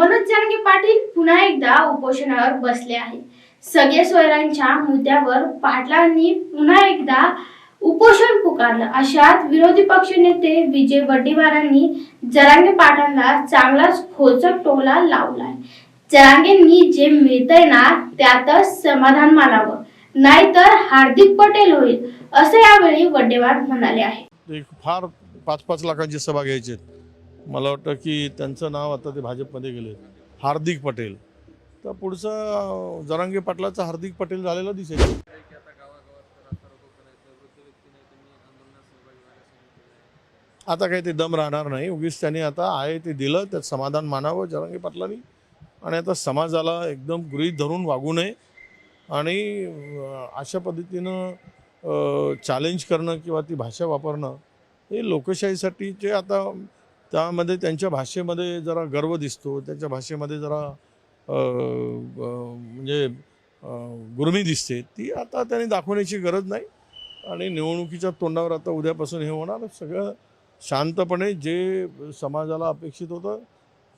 मनोज जानके पाटील पुन्हा एकदा उपोषणावर बसले आहेत. सगळे स्वरांच्या मुद्द्यावर पाटलांनी पुन्हा एकदा उपोषण पुकारलं. अशात विरोधी पक्षनेते विजय वड्डेवारांनी जरांगे पाटलांना चांगलाच खोचक टोला लावलाय. जरांगेंनी जे मिळतंय ना त्यातच समाधान मानावं. नाहीतर हार्दिक पटेल होईल असे यावेळी वड्डेवार म्हणाले आहे फार पाच पाच लाखांची सभा घ्यायची मला वाटतं की त्यांचं नाव आता ते भाजपमध्ये गेले. हार्दिक पटेल. तर पुढचं जरांगे पाटलाचं हार्दिक पटेल झालेला दिसेल. आता काही ते दम राहणार नाही. उगीच त्यांनी आता आहे ते दिलं त्यात समाधान मानावं जरांगे पाटलांनी. आणि आता समाजाला एकदम गृहीत धरून वागू नये. आणि अशा पद्धतीनं चॅलेंज करणं किंवा ती भाषा वापरणं हे लोकशाहीसाठी जे आता त्यामध्ये त्यांच्या भाषेमध्ये जरा गर्व दिसतो त्यांच्या भाषेमध्ये जरा म्हणजे गुरमी दिसते. ती आता त्यांनी दाखवण्याची गरज नाही आणि निवडणुकीच्या तोंडावर आता उद्यापासून हे होणार. सगळं शांतपणे जे समाजाला अपेक्षित होतं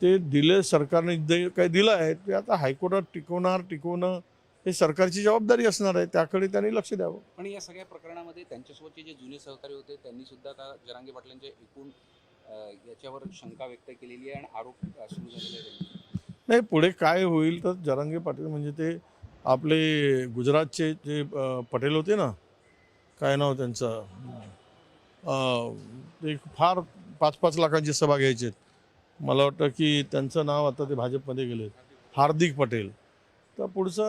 ते दिले सरकारने जे काही दिलं आहे ते आता हायकोर्टात टिकवणार टिकवणं हे सरकारची जबाबदारी असणार आहे त्याकडे त्यांनी लक्ष द्यावं. पण या सगळ्या प्रकरणामध्ये त्यांच्यासोबतचे जे जुने सहकारी होते त्यांनी सुद्धा आता जरांगे पाटलांच्या एकूण याच्यावर शंका व्यक्त केलेली आहे आणि आरोप सुरू झालेले नाही पुढे काय होईल तर जरांगे पाटील म्हणजे ते आपले गुजरातचे जे पटेल होते ना काय नाव त्यांचं? ते फार पाच पाच लाखांची सभा घ्यायची आहेत. मला वाटतं की त्यांचं नाव आता ते भाजपमध्ये गेले हार्दिक पटेल. तर पुढचं